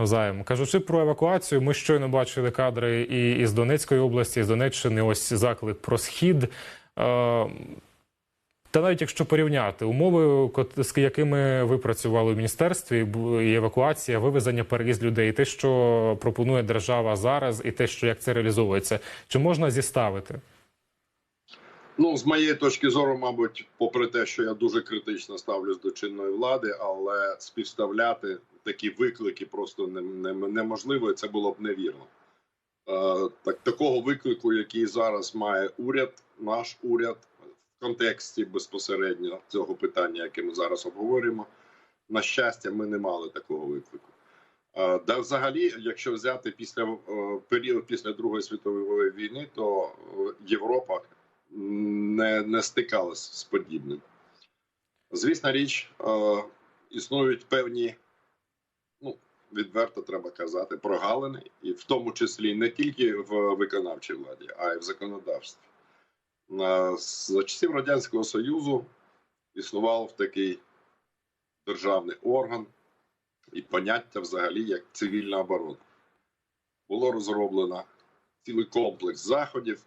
Навзаєм. Кажучи про евакуацію, ми щойно бачили кадри і із Донецької області, і з Донеччини. Ось заклик про схід. Е, Та навіть якщо порівняти умови, з якими ви працювали в міністерстві, і евакуація, вивезення, переїзд людей, те, що пропонує держава зараз, і те, що як це реалізовується, чи можна зіставити? Ну, з моєї точки зору, мабуть, попри те, що я дуже критично ставлюсь до чинної влади, але співставляти такі виклики просто не, не, неможливо, і це було б невірно. Е, так, такого виклику, який зараз має уряд, наш уряд, в контексті безпосередньо цього питання, яке ми зараз обговорюємо, на щастя, ми не мали такого виклику. Е, Да, взагалі, якщо взяти після е, період після Другої світової війни, то Європа не, не стикалась з подібним. Звісна річ, існують певні, відверто треба казати, прогалини, і в тому числі не тільки в виконавчій владі, а й в законодавстві. За часів Радянського Союзу існував такий державний орган і поняття взагалі як цивільна оборона. Було розроблено цілий комплекс заходів,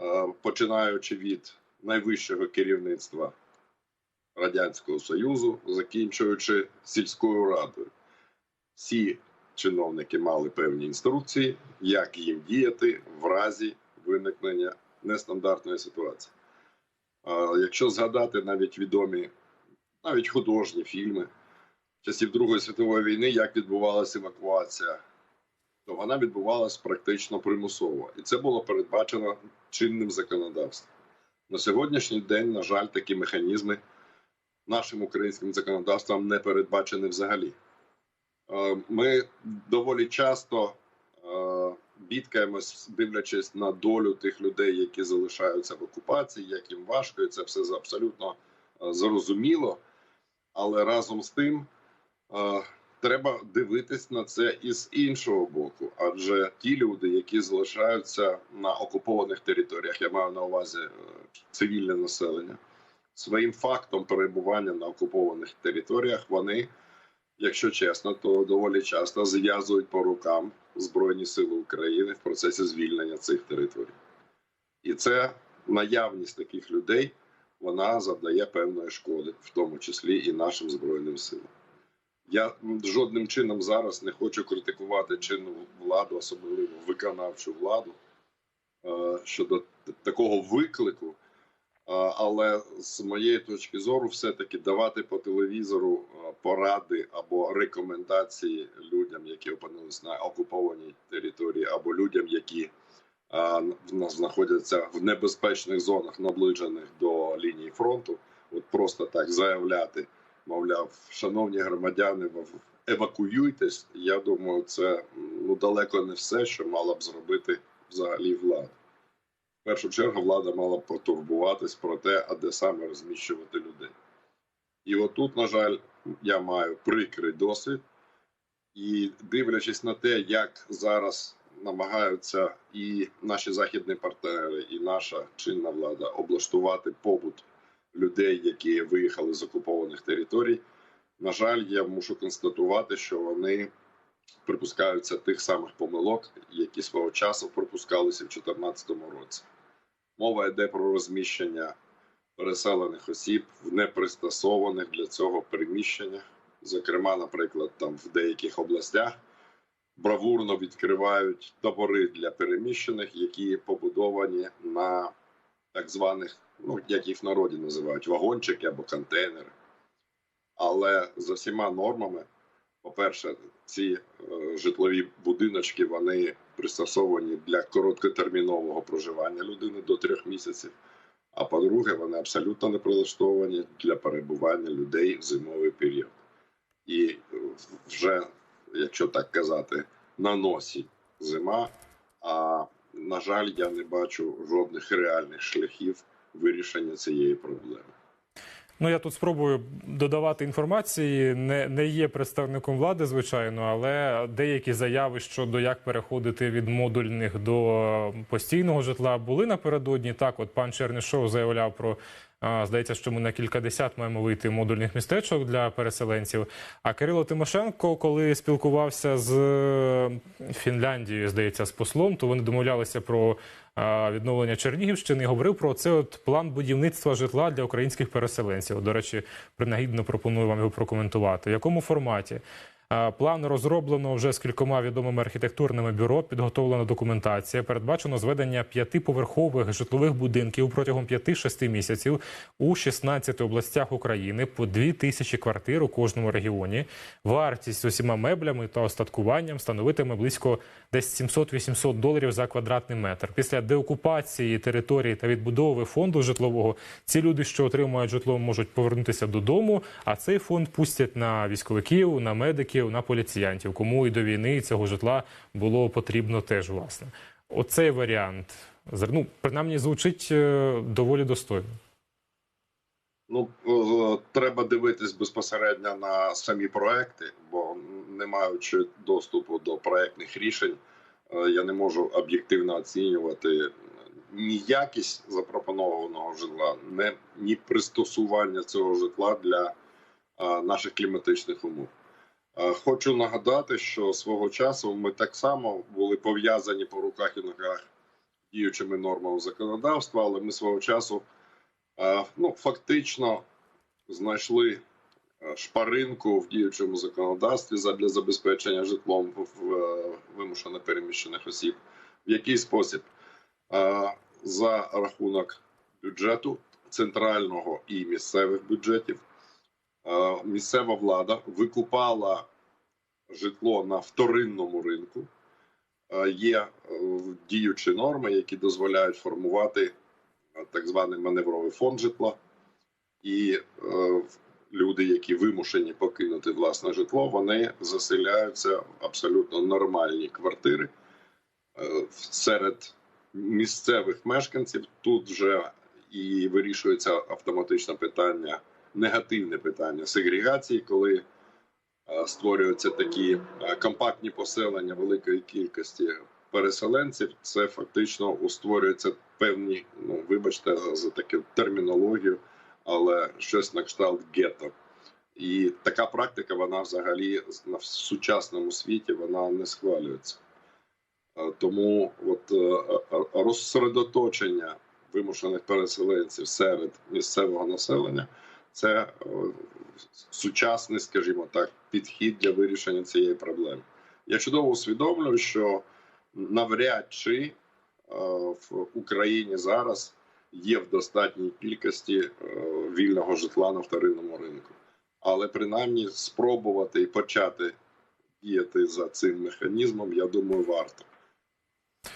е, починаючи від найвищого керівництва Радянського Союзу, закінчуючи сільською радою. Всі чиновники мали певні інструкції, як їм діяти в разі виникнення нестандартної ситуації. Якщо згадати навіть відомі, навіть художні фільми часів Другої світової війни, як відбувалася евакуація, то вона відбувалася практично примусово, і це було передбачено чинним законодавством. На сьогоднішній день, на жаль, такі механізми нашим українським законодавством не передбачені взагалі. Е, Ми доволі часто е, бідкаємось, дивлячись на долю тих людей, які залишаються в окупації, як їм важко, і це все абсолютно е, зрозуміло. Але разом з тим треба дивитись на це і з іншого боку. Адже ті люди, які залишаються на окупованих територіях, я маю на увазі цивільне населення, своїм фактом перебування на окупованих територіях, вони, якщо чесно, то доволі часто зв'язують по рукам Збройні Сили України в процесі звільнення цих територій. І це наявність таких людей вона завдає певної шкоди, в тому числі і нашим збройним силам. Я жодним чином зараз не хочу критикувати чинну владу, особливо виконавчу владу е, щодо такого виклику. Але з моєї точки зору, все-таки давати по телевізору поради або рекомендації людям, які опинились на окупованій території, або людям, які знаходяться в небезпечних зонах, наближених до лінії фронту, от просто так заявляти, мовляв, шановні громадяни, евакуюйтесь. Я думаю, це ну далеко не все, що мала б зробити взагалі влада. Першу чергу влада мала потурбуватись про те, а де саме розміщувати людей. І отут, на жаль, я маю прикрий досвід. І дивлячись на те, як зараз намагаються і наші західні партнери, і наша чинна влада облаштувати побут людей, які виїхали з окупованих територій. На жаль, я мушу констатувати, що вони припускаються тих самих помилок, які свого часу пропускалися в 2014 році. Мова йде про розміщення переселених осіб в непристосованих для цього приміщеннях. Зокрема, наприклад, там в деяких областях бравурно відкривають табори для переміщених, які побудовані на так званих, ну як їх в народі називають, вагончики або контейнери. Але за всіма нормами, по-перше, ці е, житлові будиночки вони пристосовані для короткотермінового проживання людини до трьох місяців. А по-друге, вони абсолютно не прилаштовані для перебування людей в зимовий період. І вже, якщо так казати, на носі зима. А на жаль, я не бачу жодних реальних шляхів вирішення цієї проблеми. Ну я тут спробую додавати інформації. Не, не є представником влади, звичайно, але деякі заяви щодо як переходити від модульних до постійного житла були напередодні. Так, от пан Чернишов заявляв про Здається, що ми на кількадесят маємо вийти модульних містечок для переселенців. А Кирило Тимошенко, коли спілкувався з Фінляндією, здається, з послом, то вони домовлялися про відновлення Чернігівщини і говорив про це от план будівництва житла для українських переселенців. До речі, принагідно пропоную вам його прокоментувати. В якому форматі? План розроблено вже з кількома відомими архітектурними бюро. Підготовлена документація. Передбачено зведення п'ятиповерхових житлових будинків протягом 5-6 місяців у 16 областях України по 2 тисячі квартир у кожному регіоні. Вартість усіма меблями та остаткуванням становитиме близько десь 700-800 доларів за квадратний метр. Після деокупації території та відбудови фонду житлового ці люди, що отримують житло, можуть повернутися додому. А цей фонд пустять на військовиків, на медиків, на поліціянтів, кому і до війни цього житла було потрібно теж власне. Оцей варіант ну, принаймні звучить е, доволі достойно. Ну е, треба дивитись безпосередньо на самі проекти, бо не маючи доступу до проектних рішень, е, я не можу об'єктивно оцінювати ні якість запропонованого житла, ні пристосування цього житла для наших кліматичних умов. Хочу нагадати, що свого часу ми так само були пов'язані по руках і ногах діючими нормами законодавства, але ми свого часу ну, фактично знайшли шпаринку в діючому законодавстві для забезпечення житлом е, вимушено переміщених осіб. В який спосіб? За рахунок бюджету центрального і місцевих бюджетів місцева влада викупала житло на вторинному ринку. Є е, діючі норми, які дозволяють формувати е, так званий маневровий фонд житла, і е, люди, які вимушені покинути власне житло, вони заселяються в абсолютно нормальні квартири серед місцевих мешканців. Тут вже і вирішується автоматично питання, негативне питання сегрегації, коли е, створюються такі е, компактні поселення великої кількості переселенців. Це фактично створюються певні, ну вибачте за, таку термінологію, але щось на кшталт гетто. І така практика, вона взагалі на сучасному світі вона не схвалюється. Е, Тому от розсередоточення вимушених переселенців серед місцевого населення це е, сучасний, скажімо так, підхід для вирішення цієї проблеми. Я чудово усвідомлюю, що навряд чи е, в Україні зараз є в достатній кількості е, вільного житла на вторинному ринку, але принаймні спробувати і почати діяти за цим механізмом, я думаю, варто.